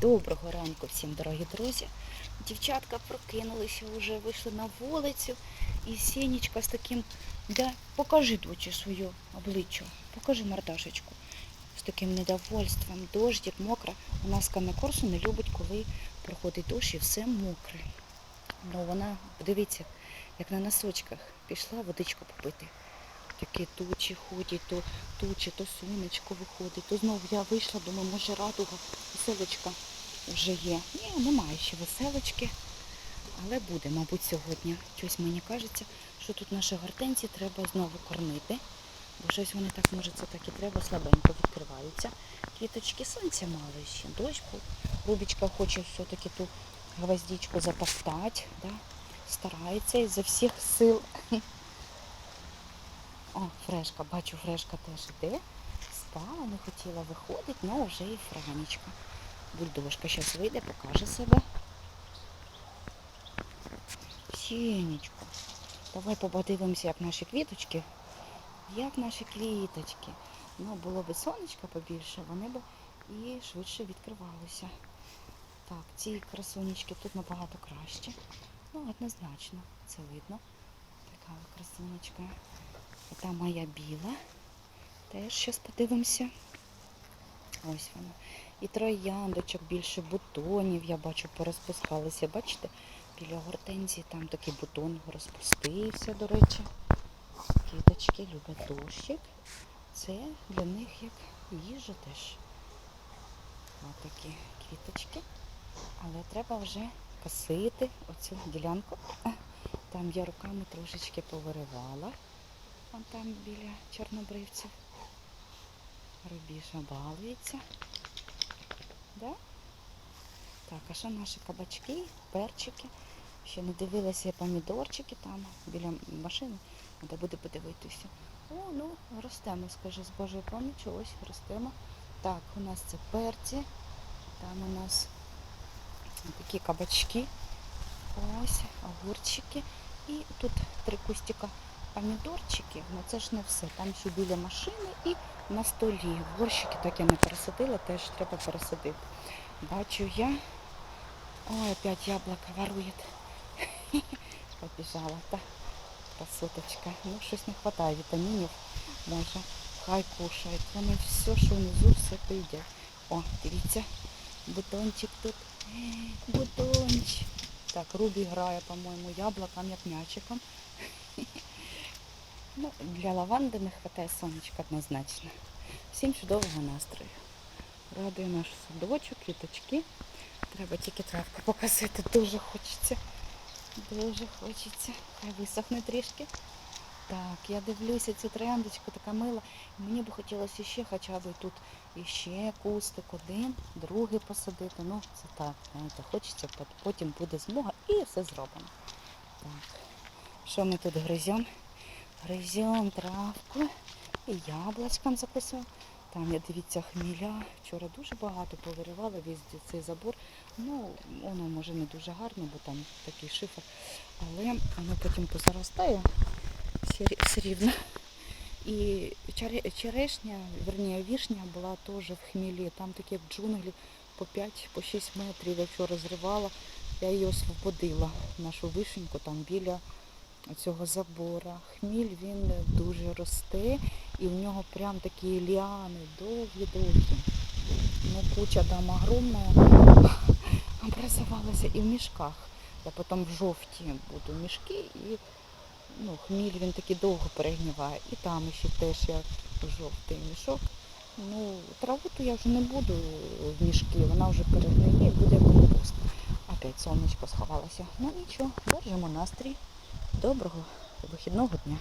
Доброго ранку всім, дорогі друзі. Дівчатка прокинулися, вже вийшли на вулицю. І Сінічка з таким, да, покажи дочі свою обличчя, покажи мордашечку. З таким недовольством, дождик, мокро. У нас кам'якорсу не любить, коли проходить дощ і все мокре. Ну вона, подивіться, як на носочках пішла водичку попити. Такі тучі ходять, то тучі, то сонечко виходить, то знову я вийшла, думаю, може радуга, веселочка вже є. Ні, немає ще веселочки, але буде, мабуть, сьогодні. Щось мені кажеться, що тут наші гортензії треба знову кормити. Бо щось вони так, може, це так і треба, слабенько відкриваються. Квіточки сонця мало ще, дощ був. Рубічка хоче все-таки ту гвоздичку затоптати, да? старається із всіх сил. О, фрешка, бачу, фрешка теж іде. Спала, не хотіла виходити, але вже і франічка. Бульдожка зараз вийде, покаже себе. Сінечко, давай подивимося, як наші квіточки. Як наші квіточки. Ну, було б сонечка побільше, вони б і швидше відкривалися. Так, ці красунечки тут набагато краще. Ну, однозначно, це видно. Така красунечка. Та моя біла. Теж зараз подивимося. Ось вона. І трояндочок більше бутонів, я бачу, порозпускалися. Бачите, біля гортензії там такий бутон розпустився, до речі. Квіточки люблять дощик. Це для них як їжа теж. Ось такі квіточки. Але треба вже косити оцю ділянку. Там я руками трошечки повиривала. Вон там біля чорнобривців. Рубіша балується. Да? Так, а що наші кабачки, перчики? Ще не дивилася помідорчики там біля машини. Треба буде подивитися. О, ну, ростемо, скажи, з Божою помічю, ось ростемо. Так, у нас це перці. Там у нас такі кабачки. Ось, огурчики. І тут три кустика помідорчики, ну це ж не все. Там ще біля машини і на столі. Горщики так я не пересадила, теж треба пересадити. Бачу я. Ой, опять яблоко ворует. Побіжала, та красоточка. Ну, щось не вистачає вітамінів. Може, хай кушають. Вони все, що внизу, все поїдять. О, дивіться, бутончик тут. Бутончик. Так, Рубі грає, по-моєму, яблуком, як м'ячиком. Ну, для лаванди не вистачає сонечка однозначно. Всім чудового настрою. Радує наш садочок, квіточки. Треба тільки травку покосити. Дуже хочеться. Дуже хочеться. Хай висохне трішки. Так, я дивлюся цю трояндочку, така мила. Мені б хотілося ще хоча б тут іще кустик один, другий посадити. Ну, це так, знаєте, хочеться, потім буде змога і все зробимо. Так, що ми тут гриземо? Гризем травку і яблучком закусимо. Там я дивіться хміля. Вчора дуже багато повиривала весь цей забор. Ну, воно може не дуже гарно, бо там такий шифер. Але воно потім позаростає все рівно. І черешня, верні, вішня була теж в хмілі. Там такі як джунглі по 5 по 6 метрів. Я вчора зривала, я її освободила, нашу вишеньку там біля цього забора. Хміль він дуже росте і в нього прям такі ліани довгі-довгі. Ну, куча там огромна образувалася і в мішках. Я потім в жовті буду мішки і ну, хміль він такий довго перегніває. І там ще теж я жовтий мішок. Ну, траву то я вже не буду в мішки, вона вже перегниє буде компост. Опять сонечко сховалося. Ну нічого, держимо настрій. Доброго вихідного дня.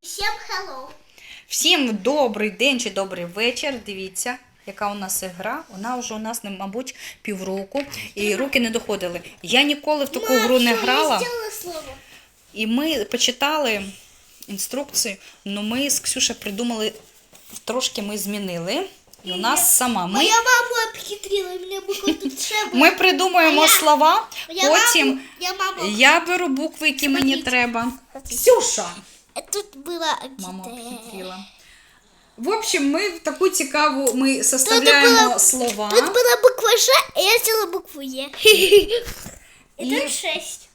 Всем hello. Всім добрий день чи добрий вечір. Дивіться, яка у нас гра. Вона вже у нас, мабуть, півроку, і руки не доходили. Я ніколи в таку гру не грала, і ми почитали інструкцію, але ми з Ксюшею придумали, трошки ми змінили. І у нас сама. Ми, Моя мама обхитрила, и мне бы тут шеба. ми придумуємо Моя- слова, Я потім маму, я маму. я беру букви, які мені Смотрите. треба. Смотрите. Ксюша! Тут было Мама где-то- обхитрила. В общем, ми в таку цікаву ми составляємо була- слова. Тут была буква Ж, а я сделала букву Е. И И- тут шесть.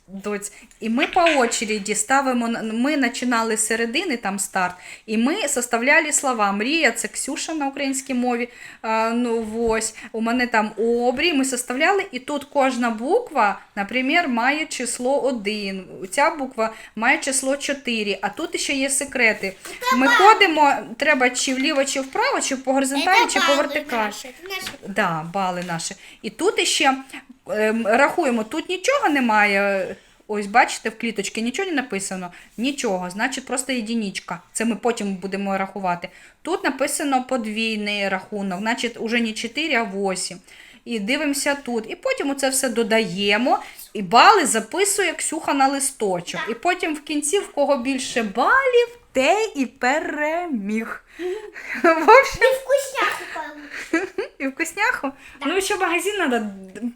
І ми по очереді ставимо, ми починали з середини, там старт, і ми составляли слова. Мрія це Ксюша на українській мові. А, ну, ось, у мене там обрій, ми составляли, і тут кожна буква, наприклад, має число 1, ця буква має число 4, а тут ще є секрети. Ми ходимо, треба чи вліво, чи вправо, чи по горизонталі, чи по вертикалі. Да, бали наші. І тут ще рахуємо, тут нічого немає. Ось бачите, в кліточці нічого не написано. Нічого, значить просто єдиничка. Це ми потім будемо рахувати. Тут написано подвійний рахунок, значить уже не 4, а 8. І дивимося тут. І потім це все додаємо. І бали записує Ксюха на листочок. І потім в кінці, в кого більше балів, те і переміг. В общем, И вкусняху получишь. і вкусняху? Ну, ще в магазин треба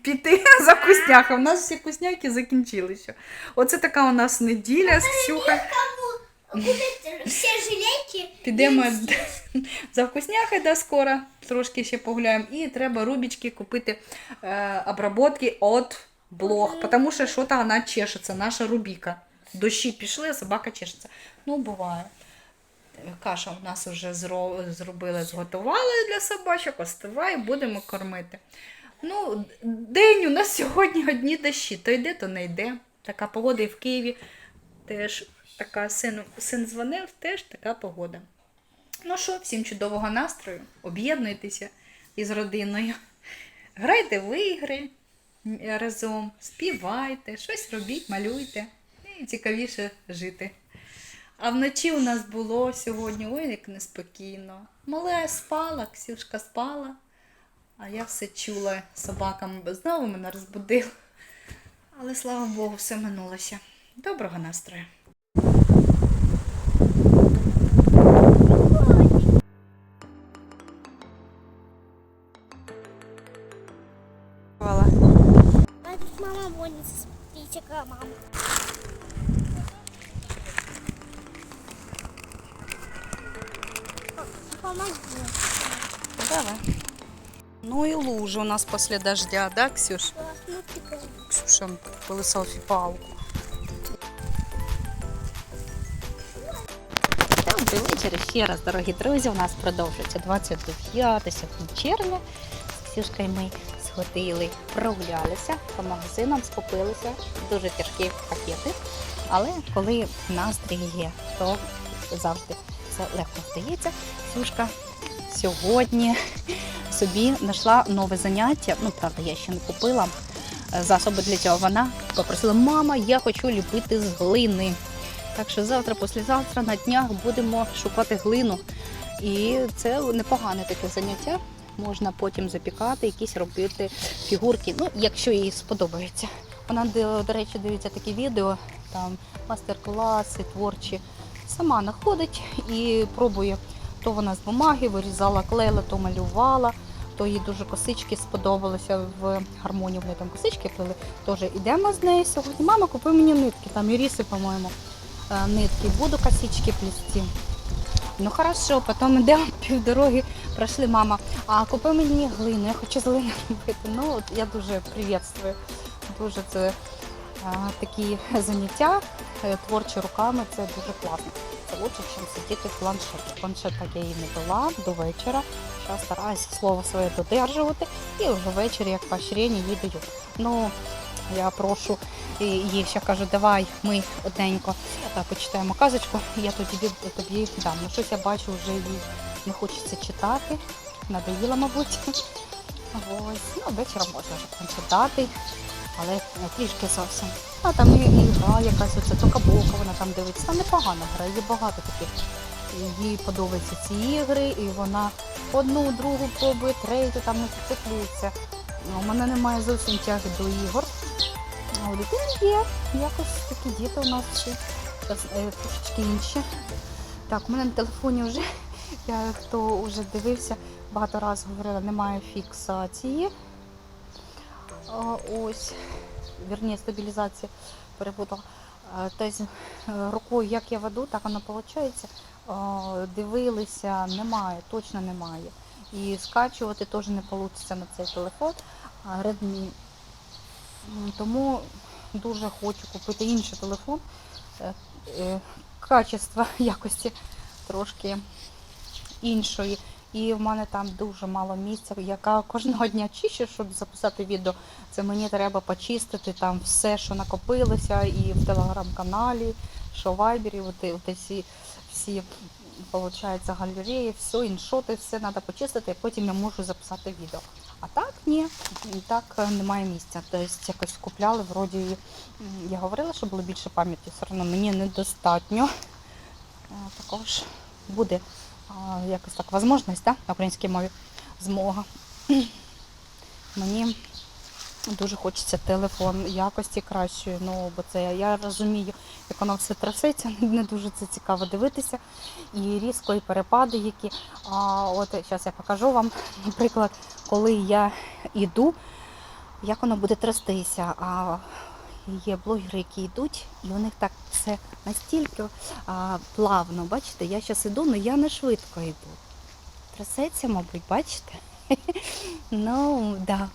піти за вкусняху. У нас всі вкусняхи закінчилися. Оце така у нас неділя з Ксюхою. Кому купить все жилетки. Підемо за вкусняхи да, скоро, трошки ще погуляємо. І треба рубічки купити е, обработки від блог, тому що що то вона чешеться, наша рубіка. Дощі пішли, а собака чешеться. Ну, буває. Каша у нас вже зро- зробили, зготували для собачок, остиває, будемо кормити. Ну, день у нас сьогодні одні дощі. То йде, то не йде. Така погода і в Києві теж така син, син дзвонив, теж така погода. Ну що, всім чудового настрою, об'єднуйтеся із родиною. Грайте в ігри разом, співайте, щось робіть, малюйте. І цікавіше жити. А вночі у нас було сьогодні, ой, як неспокійно. Мале спала, Ксюшка спала, а я все чула собакам, знову мене розбудила. Але слава Богу, все минулося. Доброго настрою. Мама. Смотрите, какая мама. Помоги. Давай. Ну и лужа у нас после дождя, да, Ксюш? Ксюша купили селфі-палку. Добрий вечір ще раз, дорогі друзі. У нас продовжується 29 сьогодні червня. З Ксюшкою ми сходили, прогулялися по магазинам, скупилися. Дуже тяжкі пакети. Але коли настрій є, то завжди це легко вдається. Ксюшка сьогодні собі знайшла нове заняття. Ну, правда, я ще не купила е, засоби для цього. Вона попросила, мама, я хочу ліпити з глини. Так що завтра, післязавтра на днях будемо шукати глину. І це непогане таке заняття. Можна потім запікати, якісь робити фігурки. Ну, якщо їй сподобається. Вона, до речі, дивиться такі відео, там мастер-класи творчі. Сама знаходить і пробує. То вона з бумаги вирізала, клеїла, то малювала, то їй дуже косички сподобалися в гармонії. Вони там косички плели. Тож ідемо з нею сьогодні. Мама, купи мені нитки, там іріси, по-моєму е, нитки, буду косички плести. Ну хорошо, потім йдемо півдороги, пройшли, мама, а купи мені глину, я хочу з глини робити. Ну, от я дуже привітствую. Дуже це такі заняття е, творчі руками, це дуже класно. Це лучше, ніж сидіти в планшеті. Планшет так я її не дала до вечора. Зараз стараюся слово своє додержувати і вже ввечері, як поощрення, їй даю. Ну, я прошу їй ще кажу, давай ми одненько е, почитаємо казочку, я тоді тобі, дам. Ну щось я бачу, вже їй не хочеться читати, надоїла, мабуть. Ось, ну, вечором можна вже прочитати, але е, трішки зовсім. А там і, гра якась, оце то кабока, вона там дивиться. Там непогана гра, є багато таких. Їй подобаються ці ігри, і вона одну, другу пробує, третю, там не зациклюється. У мене немає зовсім тяги до ігор. А у дитини є. Якось такі діти у нас всі е, трошечки інші. Так, у мене на телефоні вже, я хто вже дивився, багато разів говорила, немає фіксації. Ось, вірні, стабілізації перепутала. Тобто е, рукою, як я веду, так воно виходить. дивилися, немає, точно немає. І скачувати теж не вийде на цей телефон Redmi. Тому дуже хочу купити інший телефон. Е, Качество якості трошки іншої. І в мене там дуже мало місця. Я кожного дня чищу, щоб записати відео. Це мені треба почистити там все, що накопилося, і в телеграм-каналі, що в вайбері, і- всі, всі виходить, галереї, все, іншоти, все треба почистити, і потім я можу записати відео. А так ні, так е, немає місця. Тобто якось купляли, вроді я говорила, що було більше пам'яті, все одно мені недостатньо. Е, Також буде якось так можливість да, на українській мові змога. Мені дуже хочеться телефон якості кращої, ну бо це я розумію, як воно все трясеться, не дуже це цікаво дивитися. І різко, і перепади, які. А, от зараз я покажу вам, наприклад, коли я йду, як воно буде трястися. Є блогери, які йдуть, і у них так все настільки а, плавно. Бачите, я зараз йду, але я не швидко йду. Трясеться, мабуть, бачите? Ну, да.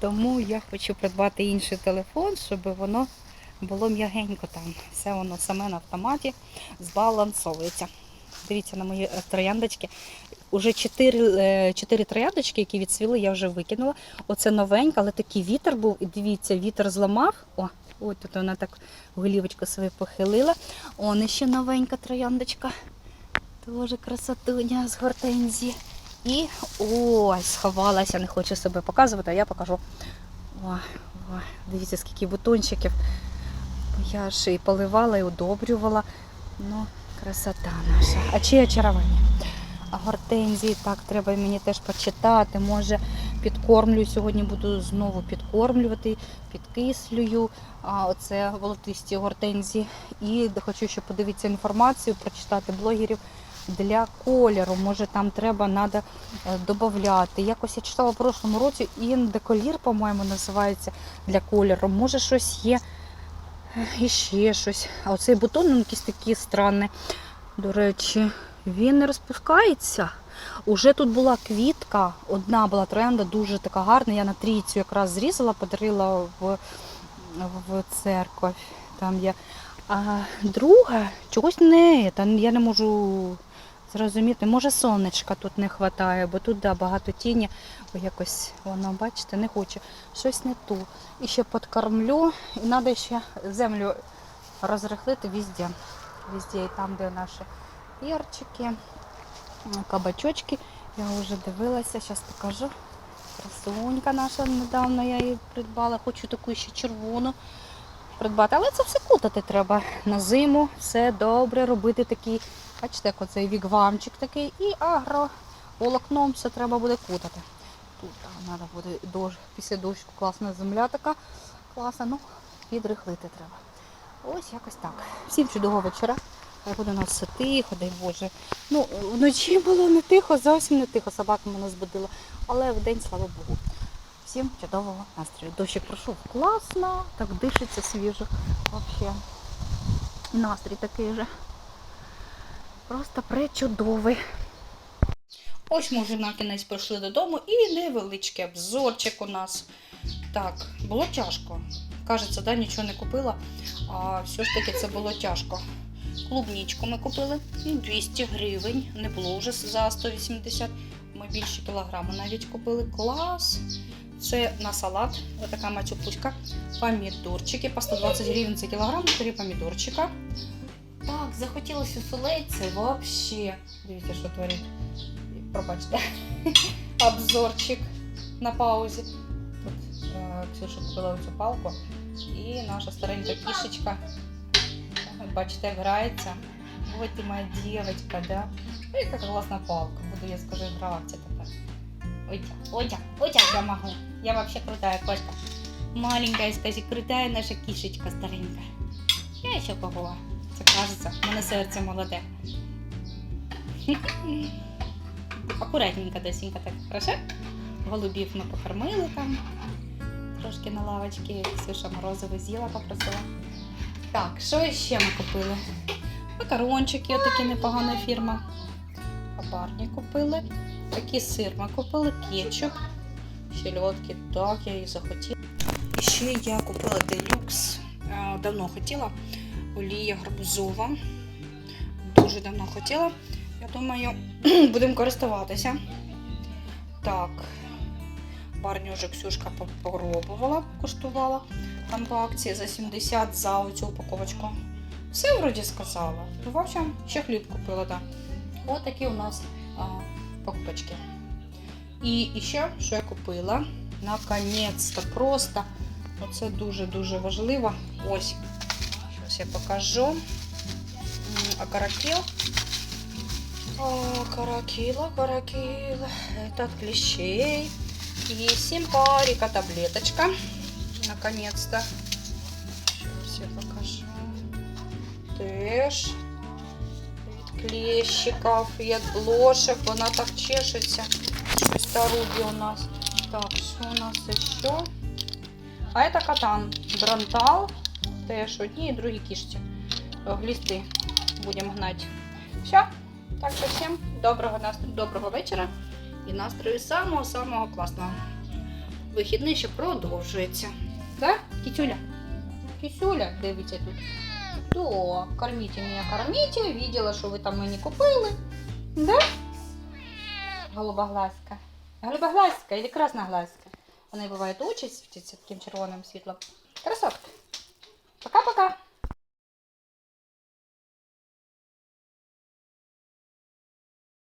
Тому я хочу придбати інший телефон, щоб воно було м'ягенько там. Все воно саме на автоматі збалансовується. Дивіться на мої е, трояндочки. Уже чотири, е, чотири трояндочки, які відсвіли, я вже викинула. Оце новенька, але такий вітер був. І дивіться, вітер зламав. О, от тут вона так голівочку свою похилила. Он ще новенька трояндочка. Тоже красотуня з гортензії. І ой, сховалася, не хочу себе показувати, а я покажу. Ой, ой, дивіться, скільки бутончиків. Я ж і поливала, і удобрювала. Ну, красота наша. А чи очарування? Гортензії, так, треба мені теж почитати. Може, підкормлюю. Сьогодні буду знову підкормлювати, підкислюю. А, оце волотисті гортензії. І хочу ще подивитися інформацію, прочитати блогерів для кольору. Може там треба надо е, додати. Якось я читала в прошлому році індеколір, по-моєму, називається для кольору. Може щось є е, і ще щось. А оцей бутон він якийсь такий странний. До речі, він не розпускається. Уже тут була квітка, одна була троянда, дуже така гарна. Я на трійцю якраз зрізала, подарила в, в церковь. Там я. А друга чогось не, та я не можу зрозуміти. Може сонечка тут не вистачає, бо тут да, багато тіні, бо якось воно, бачите, не хоче. Щось не ту. І ще подкормлю, і треба ще землю розрихлити везде. Везде, і там, де наші перчики, кабачочки. Я вже дивилася, зараз покажу. Красунька наша недавно я її придбала. Хочу таку ще червону придбати. Але це все кутати треба на зиму. Все добре робити такий, бачите, оцей вігвамчик такий і агроволокном все треба буде кутати. Тут треба буде дощ, після дощу класна земля така класна. Ну, відрихлити треба. Ось якось так. Всім чудового вечора. Хай буде у нас все тихо, дай Боже. Ну, вночі було не тихо, зовсім не тихо, собака мене збудила. Але в день, слава Богу. Всім чудового настрою. Дощик пройшов класно, так дишиться свіжо. Взагалі. І настрій такий же. Просто пречудовий. Ось ми вже на кінець прийшли додому і невеличкий обзорчик у нас. Так, було тяжко. Кажеться, да, нічого не купила, а все ж таки це було тяжко. Клубнічку ми купили 200 гривень, не було вже за 180. Ми більше кілограму навіть купили. Клас! Це на салат, така мацюпуська. Помідорчики по 120 гривень за кілограм, 4 помідорчика. Так, захотілося філейці вообще. Дивіться, що творить. Пробачте. Обзорчик на паузі. Тут е, Ксюша купила цю палку. І наша старенька кішечка. Бачите, грається. Ой, ти моя дівчинка, да? Ой, яка класна палка. Буду, я скажу, гратися тепер. Отя, отя, отя я могу. Я вообще крутая кошка. Маленькая, скажи, крутая наша кішечка старенька. Я ще кого. Це кажеться, в мене серце молоде. Акуратненько, досінька, так, хорошо? Голубів ми покормили там. Трошки на лавочці. Ксюша морозиво з'їла, попросила. Так, що ще ми купили? Макарончики, отакі непогана фірма. Хабарні купили. Такий сир ми купили, кетчуп, щельотки, так, я її захотіла. І ще я купила делюкс. Е, Давно хотіла. Олія гарбузова. Дуже давно хотіла. Я думаю, будемо користуватися. Так. Барню вже Ксюшка попробувала, куштувала. Там по акції за 70 за оцю упаковочку. Все вроді сказала. Ну, в общем, ще хліб купила. Да. Ось такі у нас а, покупочки. І, і ще, що я купила, наконець-то просто. Оце дуже-дуже важливо. Ось. Зараз я покажу. М, Акаракіл. О, каракіла, каракіла. Это от клещей. И симпарика таблеточка. Наконец-то. Сейчас я покажу. Теж від клещиків і від блошек. Вона так чешеться. Щось таруги у нас. Так, що у нас ще? А это катан. Брантал. Теж одні і другі кішці. Глісти будемо гнати. Все. Так що всім доброго доброго вечора і настрою самого-самого класного. Вихідний ще продовжується. Да, Кітюля? Кісюля, дивіться тут. То, кормите меня, кормите. Видела, що ви там мені купили. Да? Голубоглазка. Голубоглазка или красноглазка. Вони бувають очі світяться таким червоним світлом. Красотка. Пока-пока.